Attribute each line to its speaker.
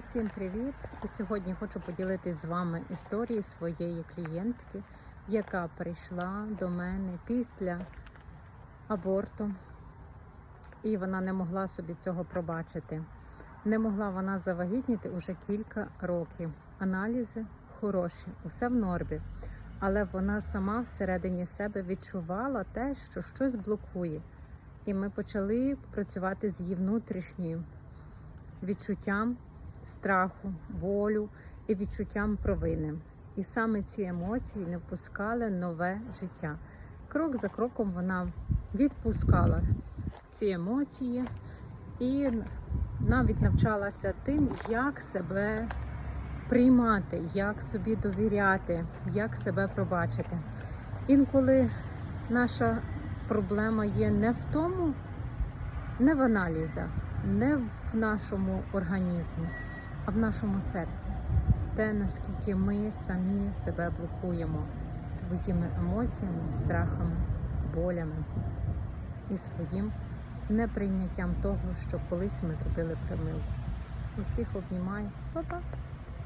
Speaker 1: Всім привіт! Сьогодні хочу поділитись з вами історією своєї клієнтки, яка прийшла до мене після аборту, і вона не могла собі цього пробачити. Не могла вона завагітніти уже кілька років. Аналізи хороші, усе в нормі. Але вона сама всередині себе відчувала те, що щось блокує. І ми почали працювати з її внутрішнім відчуттям страху, болю і відчуттям провини. І саме ці емоції не впускали нове життя. Крок за кроком вона відпускала ці емоції і навіть навчалася тим, як себе приймати, як собі довіряти, як себе пробачити. Інколи наша проблема є не в тому, не в аналізах, не в нашому організмі, а в нашому серці. Те, наскільки ми самі себе блокуємо своїми емоціями, страхами, болями і своїм неприйняттям того, що колись ми зробили примилку. Усіх обнімаю, Па-па!